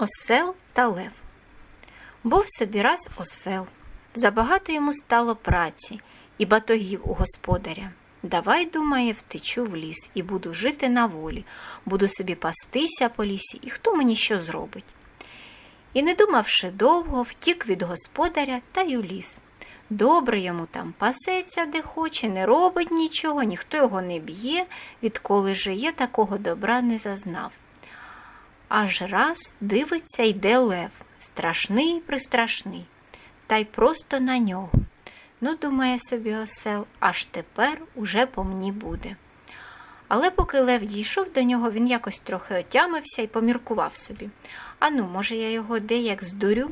Осел та Лев. Був собі раз осел. Забагато йому стало праці і батогів у господаря. Давай, думає, втечу в ліс і буду жити на волі, буду собі пастися по лісі, і хто мені що зробить. І, не думавши довго, втік від господаря та й у ліс. Добре йому там пасеться, де хоче, не робить нічого, ніхто його не б'є, відколи жиє, такого добра не зазнав. Аж раз дивиться йде лев, страшний пристрашний, та й просто на нього. Ну, думає собі осел, аж тепер уже по мені буде. Але поки лев дійшов до нього, він якось трохи отямився і поміркував собі. Ану, може, я його де як здурю?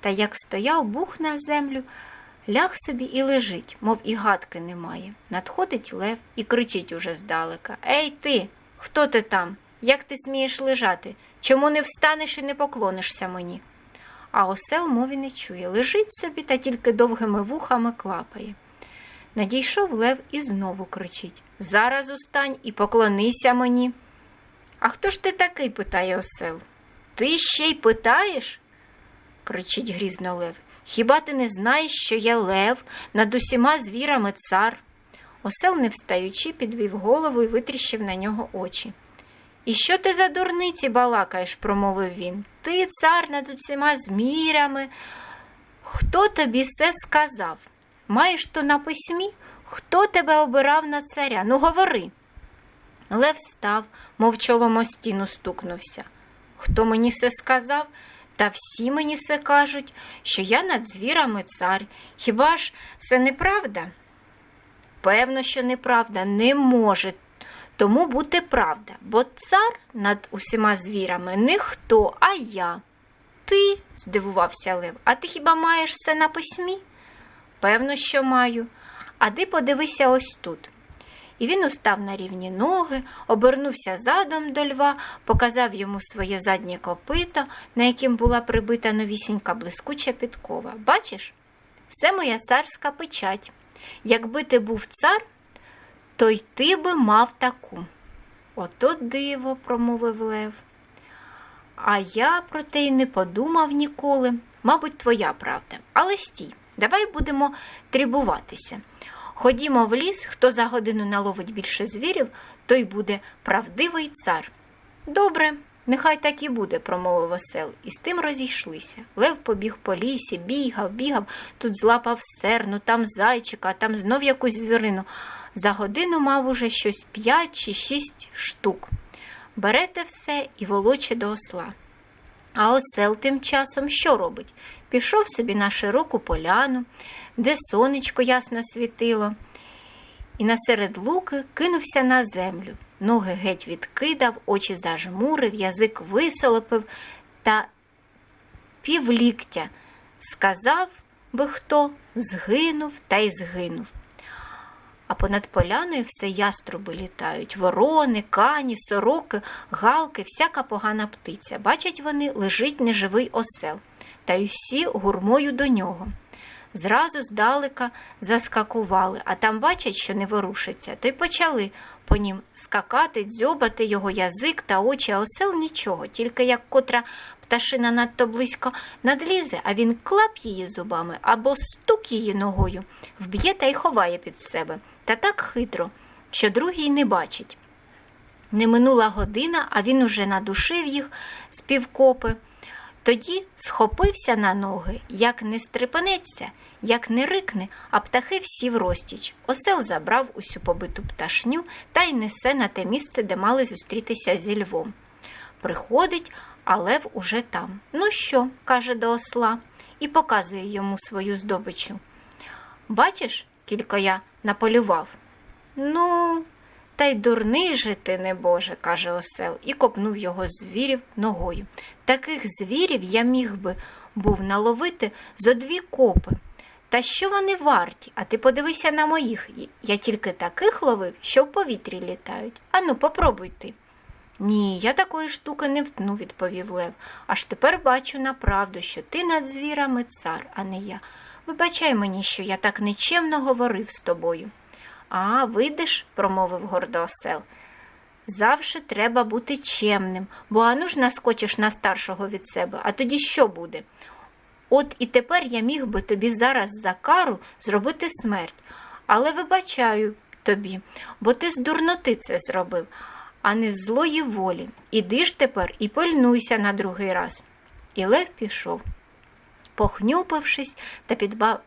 Та як стояв, бух на землю, ляг собі і лежить, мов і гадки немає. Надходить лев і кричить уже здалека Ей ти, хто ти там? Як ти смієш лежати? Чому не встанеш і не поклонишся мені? А осел мові не чує, лежить собі та тільки довгими вухами клапає. Надійшов лев і знову кричить Зараз устань і поклонися мені. А хто ж ти такий? питає осел. Ти ще й питаєш? кричить грізно лев. Хіба ти не знаєш, що я лев, над усіма звірами цар? Осел, не встаючи, підвів голову і витріщив на нього очі. І що ти за дурниці балакаєш? промовив він. Ти цар над усіма змірями. Хто тобі це сказав? Маєш то на письмі? Хто тебе обирав на царя? Ну, говори. Лев став, мов чолом о стіну стукнувся. Хто мені це сказав? Та всі мені це кажуть, що я над звірами цар. Хіба ж це неправда? Певно, що неправда, не може тому бути правда, бо цар над усіма звірами не хто, а я. Ти, здивувався Лев, а ти хіба маєш це на письмі? Певно, що маю. А ти подивися ось тут. І він устав на рівні ноги, обернувся задом до льва, показав йому своє заднє копито, на яким була прибита новісінька блискуча підкова. Бачиш, це моя царська печать. Якби ти був цар, то й ти би мав таку. Ото диво, промовив Лев. А я про те й не подумав ніколи. Мабуть, твоя правда. Але стій, давай будемо трібуватися. Ходімо в ліс, хто за годину наловить більше звірів, той буде правдивий цар. Добре, нехай так і буде, промовив осел, і з тим розійшлися. Лев побіг по лісі, бігав, бігав, тут злапав серну, там зайчика, там знов якусь звірину. За годину мав уже щось п'ять чи шість штук. Берете все і волоче до осла. А осел тим часом що робить? Пішов собі на широку поляну, де сонечко ясно світило, і насеред луки кинувся на землю. Ноги геть відкидав, очі зажмурив, язик висолопив та півліктя. Сказав би хто, згинув та й згинув. А понад поляною все яструби літають. Ворони, кані, сороки, галки, всяка погана птиця. Бачать вони, лежить неживий осел, та й усі гурмою до нього. Зразу здалека заскакували, а там бачать, що не ворушиться, то й почали по нім скакати, дзьобати його язик та очі, а осел нічого, тільки як котра пташина надто близько надлізе, а він клап її зубами або стук її ногою, вб'є та й ховає під себе, та так хитро, що другий не бачить. Не минула година, а він уже надушив їх з півкопи. Тоді схопився на ноги, як не стрепенеться, як не рикне, а птахи всі в розтіч. Осел забрав усю побиту пташню та й несе на те місце, де мали зустрітися зі львом. Приходить, а лев уже там. Ну що? каже до осла і показує йому свою здобичу. Бачиш, кілько я наполював. Ну, та й дурний же ти, небоже, каже осел, і копнув його звірів ногою. Таких звірів я міг би був наловити зо дві копи. Та що вони варті? А ти подивися на моїх. Я тільки таких ловив, що в повітрі літають. Ану, попробуй ти. Ні, я такої штуки не втну, відповів Лев. Аж тепер бачу направду, що ти над звірами цар, а не я. Вибачай мені, що я так нечемно говорив з тобою. А, видиш, промовив гордо осел. Завжди треба бути чемним, бо ану ж наскочиш на старшого від себе, а тоді що буде? От і тепер я міг би тобі зараз за кару зробити смерть, але вибачаю тобі, бо ти з дурноти це зробив, а не з злої волі. Іди ж тепер і пильнуйся на другий раз. І Лев пішов. Похнюпившись та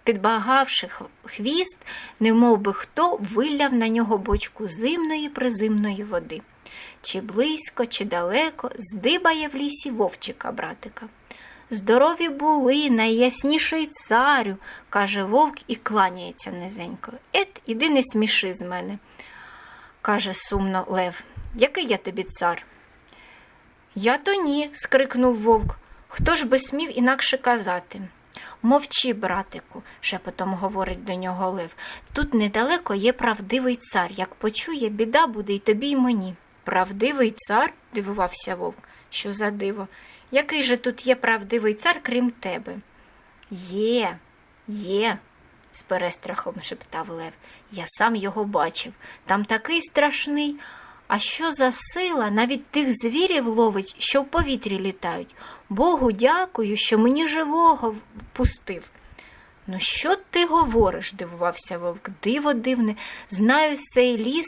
підбагавши хвіст, немов би хто вилляв на нього бочку зимної призимної води. Чи близько, чи далеко здибає в лісі вовчика братика. Здорові були, найясніший царю, каже вовк і кланяється низенько. Ет, іди не сміши з мене, каже сумно Лев. Який я тобі цар? Я то ні, скрикнув вовк. Хто ж би смів інакше казати? Мовчи, братику, шепотом говорить до нього Лев. Тут недалеко є правдивий цар. Як почує, біда буде й тобі, й мені. Правдивий цар? дивувався вовк. Що за диво? Який же тут є правдивий цар, крім тебе? Є, є, з перестрахом шептав Лев. Я сам його бачив. Там такий страшний. А що за сила навіть тих звірів ловить, що в повітрі літають? Богу дякую, що мені живого впустив. Ну, що ти говориш? дивувався вовк. Диво дивне, знаю цей ліс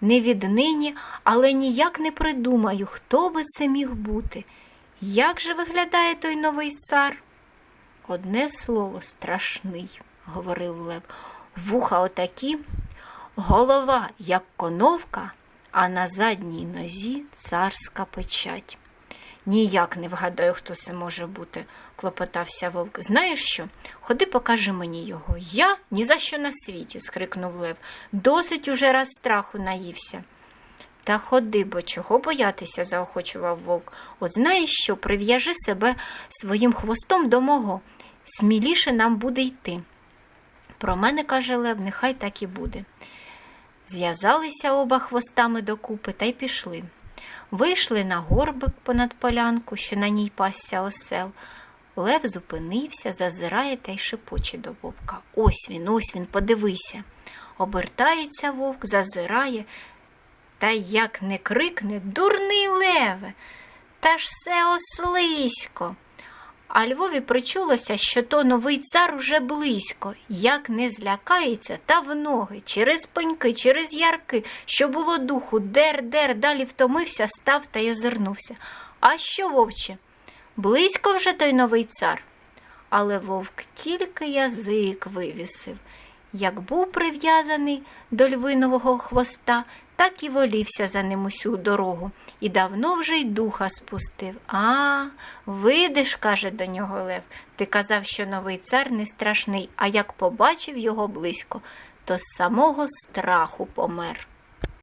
не віднині, але ніяк не придумаю, хто би це міг бути. Як же виглядає той новий цар? Одне слово страшний, говорив Лев. Вуха отакі, голова, як коновка, а на задній нозі царська печать. Ніяк не вгадаю, хто це може бути, клопотався вовк. Знаєш що? Ходи, покажи мені його. Я ні за що на світі, скрикнув Лев. Досить уже раз страху наївся. Та ходи, бо чого боятися, заохочував вовк. От знаєш що, прив'яжи себе своїм хвостом до мого. Сміліше нам буде йти. Про мене, каже Лев, нехай так і буде. Зв'язалися оба хвостами докупи та й пішли. Вийшли на горбик понад полянку, що на ній пасся осел. Лев зупинився, зазирає та й шепоче до вовка. Ось він, ось він, подивися. Обертається вовк, зазирає, та як не крикне Дурний леве, та ж все ослисько. А Львові причулося, що то новий цар уже близько, як не злякається, та в ноги, через пеньки, через ярки, що було духу, дер-дер, далі втомився, став та й озирнувся. А що, вовче? Близько вже той новий цар. Але вовк тільки язик вивісив. Як був прив'язаний до львинового хвоста, так і волівся за ним усю дорогу, і давно вже й духа спустив. А, видиш, каже до нього Лев, ти казав, що новий цар не страшний, а як побачив його близько, то з самого страху помер.